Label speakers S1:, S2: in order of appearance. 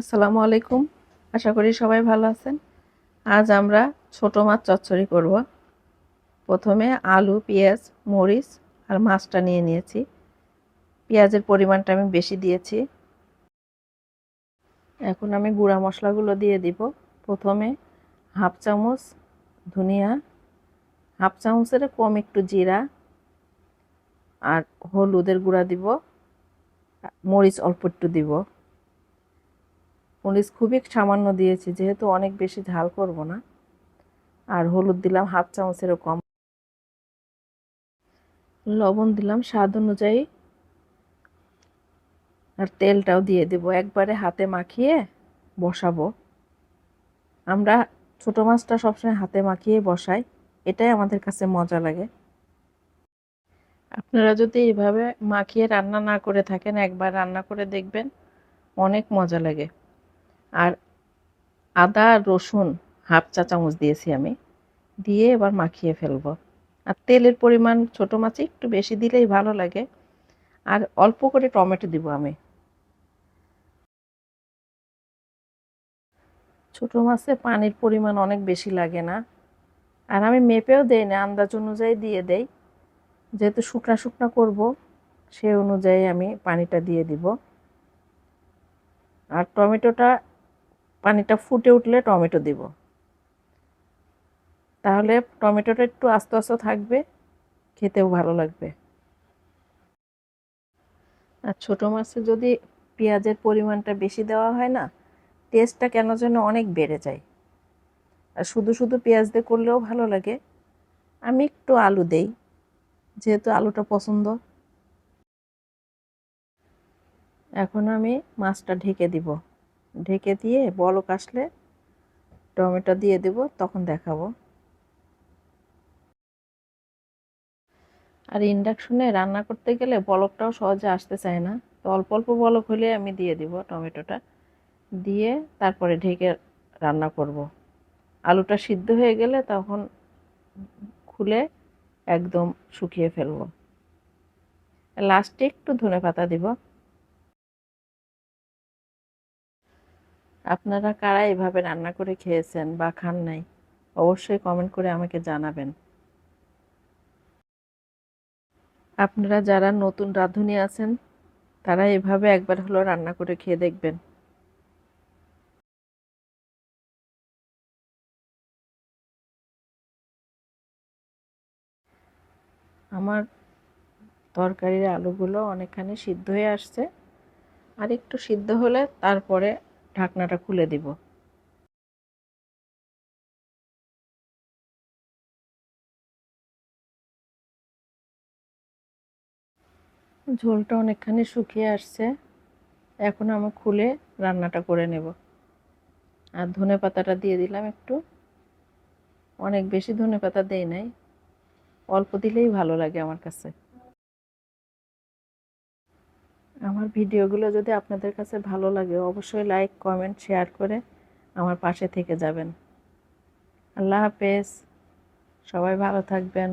S1: আসসালামু আলাইকুম। আশা করি সবাই ভালো আছেন। আজ আমরা ছোট মাছ চচ্চড়ি করব। প্রথমে আলু, পেঁয়াজ, মরিচ আর মাছটা নিয়ে নিয়েছি। পেঁয়াজের পরিমাণটা আমি বেশি দিয়েছি। এখন আমি গুঁড়া মশলাগুলো দিয়ে দিব। প্রথমে হাফ চামচ ধনিয়া, হাফ চামচের কম একটু জিরা আর হলুদের গুঁড়া দিব। মরিচ অল্প একটু দিব। মরিচ খুবই সামান্য দিয়েছি, যেহেতু অনেক বেশি ঝাল করব না। আর হলুদ দিলাম, হাফ চামচেরও কম। লবণ দিলাম, স্বাদ অনুযায়ী। আর তেলটাও দিয়ে দেব, একবারে হাতে মাখিয়ে বসাবো। আমরা ছোটো মাছটা সবসময় হাতে মাখিয়ে বসাই, এটাই আমাদের কাছে মজা লাগে। আপনারা যদি এভাবে মাখিয়ে রান্না না করে থাকেন, একবার রান্না করে দেখবেন, অনেক মজা লাগে। আর আদা, রসুন হাফ চা চামচ দিয়েছি আমি। দিয়ে এবার মাখিয়ে ফেলব। আর তেলের পরিমাণ ছোটো মাছে একটু বেশি দিলেই ভালো লাগে। আর অল্প করে টমেটো দিব আমি। ছোটো মাছে পানির পরিমাণ অনেক বেশি লাগে না। আর আমি মেপেও দেই না, আন্দাজ অনুযায়ী দিয়ে দেই। যেহেতু শুকনা শুকনা করব, সে অনুযায়ী আমি পানিটা দিয়ে দিব। আর টমেটোটা পানিটা ফুটে উঠলে টমেটো দিব। তাহলে টমেটোটা একটু আস্তে আস্তে থাকবে, খেতেও ভালো লাগবে। আর ছোটো মাছে যদি পেঁয়াজের পরিমাণটা বেশি দেওয়া হয় না, টেস্টটা কেন যেন অনেক বেড়ে যায়। আর শুধু শুধু পেঁয়াজ দিয়ে করলেও ভালো লাগে। আমি একটু আলু দেই, যেহেতু আলুটা পছন্দ। এখন আমি মাছটা ঢেকে দিব। ঢেকে দিয়ে বলক আসলে টমেটো দিয়ে দেব, তখন দেখাবো। আর ইন্ডাকশনে রান্না করতে গেলে বলকটাও সহজে আসতে চায় না। তো অল্প অল্প বলক হলে আমি দিয়ে দিব টমেটোটা। দিয়ে তারপরে ঢেকে রান্না করব। আলুটা সিদ্ধ হয়ে গেলে তখন খুলে একদম শুকিয়ে ফেলব। লাস্টে একটু ধনে পাতা দিব। আপনারা কারা এভাবে রান্না করে খেয়েছেন বা খান নাই? অবশ্যই কমেন্ট করে আমাকে জানাবেন। আপনারা যারা নতুন রাঁধুনি আছেন, তারা এভাবে একবার হলো রান্না করে খেয়ে দেখবেন। আমার তরকারির আলুগুলো অনেকখানি সিদ্ধ হয়ে আসছে। আর একটু সিদ্ধ হলে তারপরে ঢাকনাটা খুলে দিব। ঝোলটা অনেকখানি শুকিয়ে আসছে। এখন আমি খুলে রান্নাটা করে নেব। আর ধনে পাতাটা দিয়ে দিলাম একটু। অনেক বেশি ধনে পাতা দেই নাই। অল্প দিলেই ভালো লাগে আমার কাছে। আমার ভিডিওগুলো যদি আপনাদের কাছে ভালো লাগে, অবশ্যই লাইক কমেন্ট শেয়ার করে আমার পাশে থেকে যাবেন। আল্লাহ হাফেজ। সবাই ভালো থাকবেন।